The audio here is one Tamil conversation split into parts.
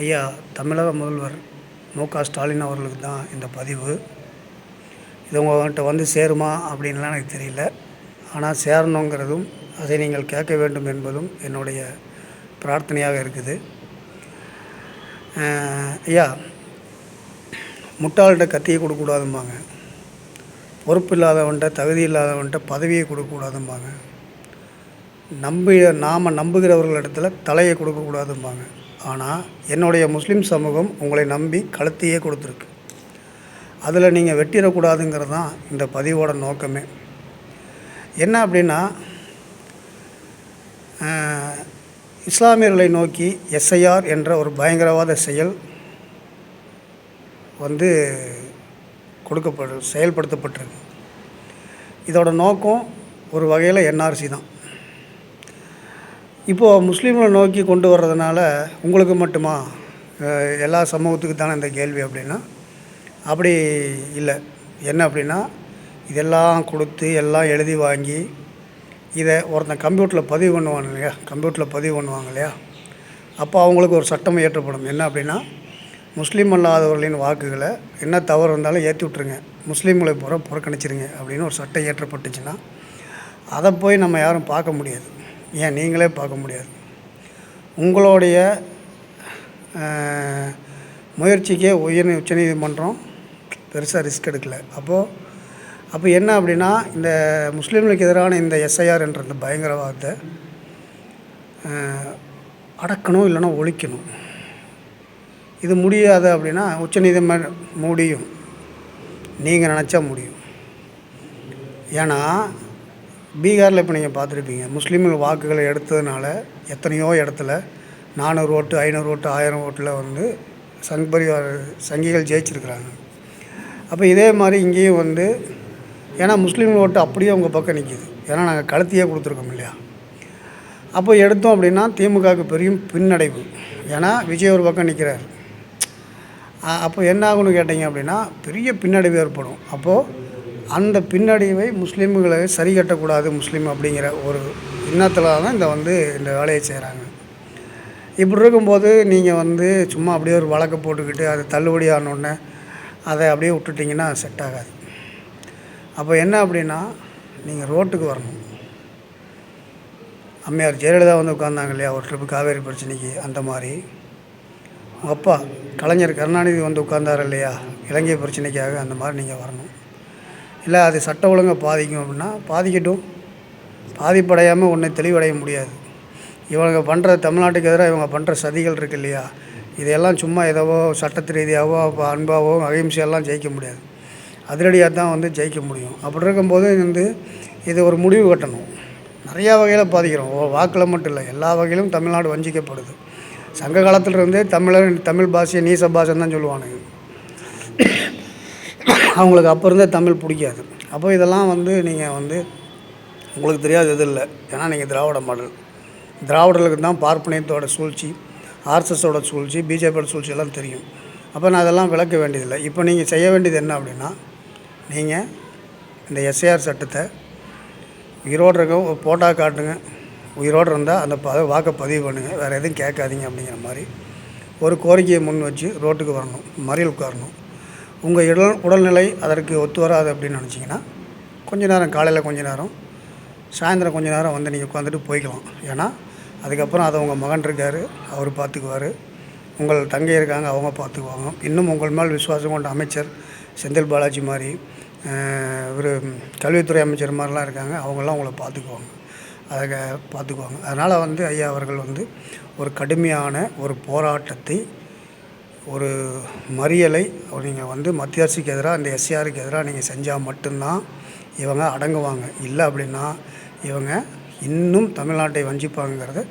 ஐயா தமிழக முதல்வர் மு க. ஸ்டாலின் அவர்களுக்கு தான் இந்த பதிவு. இது உங்கள்கிட்ட வந்து சேருமா அப்படின்லாம் எனக்கு தெரியல. ஆனால் சேரணுங்கிறதும் அதை நீங்கள் கேட்க வேண்டும் என்பதும் என்னுடைய பிரார்த்தனையாக இருக்குது. ஐயா முட்டாள்கிட்ட கத்தியை கொடுக்கக்கூடாதும்பாங்க. பொறுப்பு இல்லாதவன்ட்ட தகுதி இல்லாதவன்ட்ட பதவியை கொடுக்கக்கூடாதும்பாங்க. நம்பி நாம் நம்புகிறவர்களிடத்துல தலையை கொடுக்கக்கூடாதும்பாங்க ஆனால் என்னுடைய முஸ்லீம் சமூகம் உங்களை நம்பி கழுத்தையே கொடுத்துருக்கு. அதில் நீங்கள் வெட்டிடக்கூடாதுங்கிறது தான் இந்த பதிவோட நோக்கமே. என்ன அப்படின்னா இஸ்லாமியர்களை நோக்கி எஸ்ஐஆர் என்ற ஒரு பயங்கரவாத செயல் வந்து கொடுக்கப்படு செயல்படுத்தப்பட்டிருக்கு. இதோட நோக்கம் ஒரு வகையில் என்ஆர்சி தான். இப்போது முஸ்லீம்களை நோக்கி கொண்டு வர்றதுனால உங்களுக்கு மட்டுமா? எல்லா சமூகத்துக்கு தானே இந்த கேள்வி அப்படின்னா? அப்படி இல்லை. என்ன அப்படின்னா இதெல்லாம் கொடுத்து எல்லாம் எழுதி வாங்கி இதை ஒருத்தன் கம்ப்யூட்டரில் பதிவு பண்ணுவாங்க இல்லையா? கம்ப்யூட்டரில் பதிவு பண்ணுவாங்க இல்லையா? அப்போ அவங்களுக்கு ஒரு சட்டம் இயற்றப்படும். என்ன அப்படின்னா முஸ்லீம் அல்லாதவர்களின் வாக்குகளை என்ன தவறு இருந்தாலும் ஏற்றி விட்ருங்க முஸ்லீம்களை பூரா புறக்கணிச்சிருங்க அப்படின்னு ஒரு சட்டம் இயற்றப்பட்டுச்சுன்னா அதை போய் நம்ம யாரும் பார்க்க முடியாது. ஏன் நீங்களே பார்க்க முடியாது. உங்களுடைய முயற்சிக்கே உயர் உச்சநீதிமன்றம் பெருசாக ரிஸ்க் எடுக்கலை. அப்போது அப்போ என்ன அப்படின்னா இந்த முஸ்லீம்களுக்கு எதிரான இந்த எஸ்ஐஆர் என்ற இந்த பயங்கரவாதத்தை அடக்கணும் இல்லைன்னா ஒழிக்கணும். இது முடியாது அப்படின்னா உச்சநீதிமன்றம் முடியும். நீங்கள் நினச்சா முடியும். ஏன்னா பீகாரில் இப்போ நீங்கள் பார்த்துருப்பீங்க. முஸ்லீம்கள் வாக்குகளை எடுத்ததுனால எத்தனையோ இடத்துல நானூறு ஓட்டு ஐநூறு ஓட்டு ஆயிரம் ஓட்டில் வந்து சங் பரிவார் சங்கிகள் ஜெயிச்சிருக்கிறாங்க. அப்போ இதே மாதிரி இங்கேயும் வந்து ஏன்னா முஸ்லீம் ஓட்டு அப்படியே உங்கள் பக்கம் நிற்கிது ஏன்னா நாங்கள் கழுத்தையே கொடுத்துருக்கோம் இல்லையா? அப்போ எடுத்தோம் அப்படின்னா திமுகவுக்கு பெரிய பின்னடைவு. ஏன்னா விஜய் ஒரு பக்கம் நிற்கிறார் அப்போ என்ன ஆகும்னு கேட்டிங்க அப்படின்னா பெரிய பின்னடைவு ஏற்படும். அப்போது அந்த பின்னடைவை முஸ்லீம்களை சரி கட்டக்கூடாது முஸ்லீம் அப்படிங்கிற ஒரு எண்ணத்தில் தான் இந்த வந்து இந்த வேலையை செய்கிறாங்க. இப்படி இருக்கும்போது நீங்கள் வந்து சும்மா அப்படியே ஒரு வழக்கை போட்டுக்கிட்டு அது தள்ளுபடி ஆனோடனே அதை அப்படியே விட்டுட்டிங்கன்னா செட் ஆகாது. அப்போ என்ன அப்படின்னா நீங்கள் ரோட்டுக்கு வரணும். அம்மையார் ஜெயலலிதா வந்து உட்காந்தாங்க இல்லையா ஒரு ட்ரிப்பு காவேரி பிரச்சனைக்கு அந்த மாதிரி. உங்கள் அப்பா கலைஞர் கருணாநிதி வந்து உட்கார்ந்தார் இல்லையா இலங்கை பிரச்சனைக்காக அந்த மாதிரி நீங்கள் வரணும். இல்லை அது சட்ட ஒழுங்கை பாதிக்கும் அப்படின்னா பாதிக்கட்டும். பாதிப்படையாமல் ஒன்றை தெளிவடைய முடியாது. இவங்க பண்ணுற தமிழ்நாட்டுக்கு எதிராக இவங்க பண்ணுற சதிகள் இருக்கு இல்லையா? இதையெல்லாம் சும்மா ஏதோ சட்டத்து ரீதியாகவோ அப்போ அன்பாவோ அகிம்சையெல்லாம் ஜெயிக்க முடியாது. அதிரடியாக தான் வந்து ஜெயிக்க முடியும். அப்படி இருக்கும்போது வந்து இது ஒரு முடிவு கட்டணும். நிறையா வகையில் பாதிக்கிறோம். ஓ வாக்கில் மட்டும் இல்லை. எல்லா வகையிலும் தமிழ்நாடு வஞ்சிக்கப்படுது. சங்க காலத்திலிருந்தே தமிழர் தமிழ் பாஷையை நீச பாஷைன்னு தான் சொல்லுவானுங்க. அவங்களுக்கு அப்போ இருந்தே தமிழ் பிடிக்காது. அப்போ இதெல்லாம் வந்து நீங்கள் வந்து உங்களுக்கு தெரியாத இது இல்லை. ஏன்னா நீங்கள் திராவிட மாடல். திராவிடர்களுக்கு தான் பார்ப்பனியத்தோட சூழ்ச்சி ஆர்எஸ்எஸோட சூழ்ச்சி பிஜேபியோட சூழ்ச்சி எல்லாம் தெரியும். அப்போ நான் அதெல்லாம் விளக்க வேண்டியதில்லை. இப்போ நீங்கள் செய்ய வேண்டியது என்ன அப்படின்னா நீங்கள் இந்த எஸ்ஏஆர் சட்டத்தை உயிரோடு இருக்க போட்டா காட்டுங்க. உயிரோடு இருந்தால் அந்த ப வாக்கை பதிவு பண்ணுங்கள் வேறு எதுவும் கேட்காதீங்க அப்படிங்கிற மாதிரி ஒரு கோரிக்கையை முன் வச்சு ரோட்டுக்கு வரணும். மறியல் உட்காரணும். உங்கள் இடல் உடல்நிலை அதற்கு ஒத்து வராது அப்படின்னு நினச்சிங்கன்னா கொஞ்ச நேரம் காலையில் கொஞ்ச நேரம் சாயந்தரம் கொஞ்ச நேரம் வந்து நீங்கள் உட்காந்துட்டு போய்க்கலாம். ஏன்னா அதுக்கப்புறம் அதை உங்கள் மகன் இருக்கார் அவர் பார்த்துக்குவார் உங்கள் தங்கை இருக்காங்க அவங்க பார்த்துக்குவாங்க இன்னும் உங்கள் மேல் விசுவாசம் கொண்ட அமைச்சர் செந்தில் பாலாஜி மாதிரி ஒரு கல்வித்துறை அமைச்சர் மாதிரிலாம் இருக்காங்க அவங்கெல்லாம் உங்களை பார்த்துக்குவாங்க அதை பார்த்துக்குவாங்க அதனால் வந்து ஐயா அவர்கள் வந்து ஒரு கடுமையான ஒரு போராட்டத்தை ஒரு மறியலை நீங்கள் வந்து மத்திய அரசுக்கு எதிராக இந்த எஸ்ஆருக்கு எதிராக நீங்கள் செஞ்சால் மட்டும்தான் இவங்க அடங்குவாங்க. இல்லை அப்படின்னா இவங்க இன்னும் தமிழ்நாட்டை வஞ்சிப்பாங்கிறத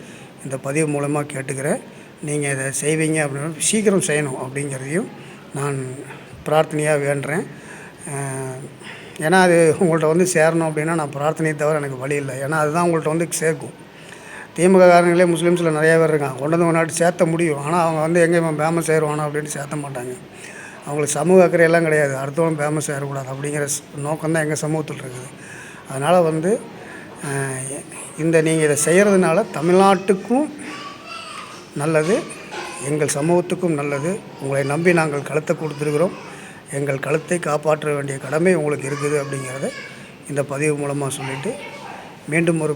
இந்த பதிவு மூலமாக கேட்டுக்கிறேன். நீங்கள் இதை செய்வீங்க அப்படின்னா சீக்கிரம் செய்யணும் அப்படிங்கிறதையும் நான் பிரார்த்தனையாக வேண்டுறேன். ஏன்னா அது உங்கள்கிட்ட வந்து சேரணும் அப்படின்னா நான் பிரார்த்தனையை தவிர எனக்கு வழி இல்லை. ஏன்னா அதுதான் உங்கள்கிட்ட வந்து சேர்க்கும். திமுக காரங்களே முஸ்லீம்ஸில் நிறைய பேர் இருக்காங்க. கொண்டு வந்து நாட்டு சேர்த்த முடியும். ஆனால் அவங்க வந்து எங்கே இவன் ஃபேமஸ் ஆயிடுவானா அப்படின்னு சேர்த்த மாட்டாங்க. அவங்களுக்கு சமூக அக்கறை எல்லாம் கிடையாது. அடுத்தவன் ஃபேமஸ் ஆகிடக்கூடாது அப்படிங்கிற நோக்கம் தான் எங்கள் சமூகத்தில் இருக்குது. அதனால் வந்து இந்த நீங்கள் இதை செய்கிறதுனால தமிழ்நாட்டுக்கும் நல்லது எங்கள் சமூகத்துக்கும் நல்லது. உங்களை நம்பி நாங்கள் கழுத்தை கொடுத்துருக்குறோம். எங்கள் கழுத்தை காப்பாற்ற வேண்டிய கடமை உங்களுக்கு இருக்குது அப்படிங்கிறத இந்த பதிவு மூலமாக சொல்லிவிட்டு மீண்டும் ஒரு